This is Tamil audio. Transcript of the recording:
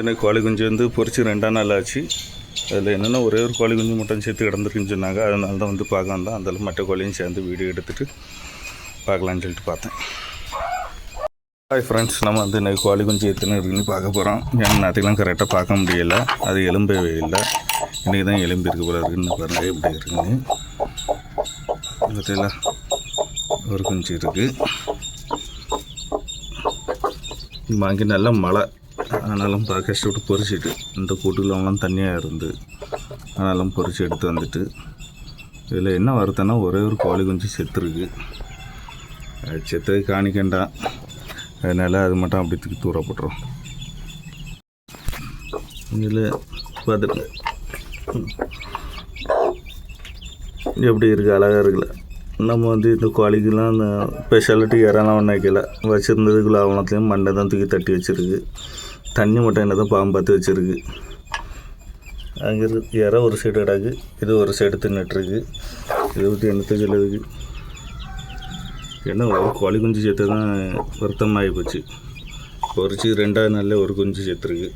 எனக்கு கோழி குஞ்சு வந்து பொறிச்சு ரெண்டாம் நாள் ஆச்சு. அதில் என்னென்னா ஒரே ஒரு கோழி குஞ்சு மட்டும் சேர்த்து கிடந்துருக்குன்னு சொன்னாங்க. அதனால தான் வந்து பார்க்க வந்தேன் அந்த மற்ற கோழியும் சேர்ந்து வீடியோ எடுத்துகிட்டு பார்க்கலான்னு சொல்லிட்டு பார்த்தேன். ஹாய் ஃப்ரெண்ட்ஸ் நம்ம வந்து இன்னைக்கு கோழி குஞ்சு எத்தனை இருக்குன்னு பார்க்க போகிறோம் ஏன்னா நேற்றுக்கெல்லாம் கரெக்டாக பார்க்க முடியலை. அது எலும்பவே இல்லை இன்றைக்கி தான் எலும்பு இருக்க போல இருக்குன்னு பாருங்கள் எப்படி இருக்குன்னு. பார்த்தீங்களா? ஒரு குஞ்சு இருக்குது வாங்கி நல்ல மழை ஆனாலும் பா கஷ்டப்பட்டு பொறிச்சிட்டு இந்த கூட்டுக்குள்ளவங்களாம் தண்ணியாக இருந்து ஆனாலும் பொரிச்சு எடுத்து வந்துட்டு இதில் என்ன வருத்தம்னா ஒரே ஒரு கோழி குஞ்சு செத்துருக்கு. அது செத்தது காணிக்கண்டா. அதனால் அது மட்டும் அப்படி தூக்கி தூரப்படுறோம் இதில் பார்த்துட்டு. எப்படி இருக்குது அழகாக இருக்குல்ல. நம்ம வந்து இந்த கோழிக்கெல்லாம் இந்த ஸ்பெஷாலிட்டி இறலாம் ஒன்றும் வைக்கல? வச்சுருந்ததுக்குள்ள அவனத்தையும் மண்டை தான் தூக்கி தட்டி வச்சிருக்கு. தண்ணி மட்டும் என்ன தான் பாம்பு பார்த்து வச்சுருக்கு. அங்கே இற ஒரு சைடு கிடக்கு. இது ஒரு சைடு தின்னுட்டுருக்கு. இதை பற்றி என்னத்தை சொல்லுதுக்கு என்ன ஒரு கோழி குஞ்சு சேர்த்து தான் வருத்தமாகி போச்சு. பொறிச்சு ரெண்டாவது நாளில் ஒரு குஞ்சு சேர்த்துருக்கு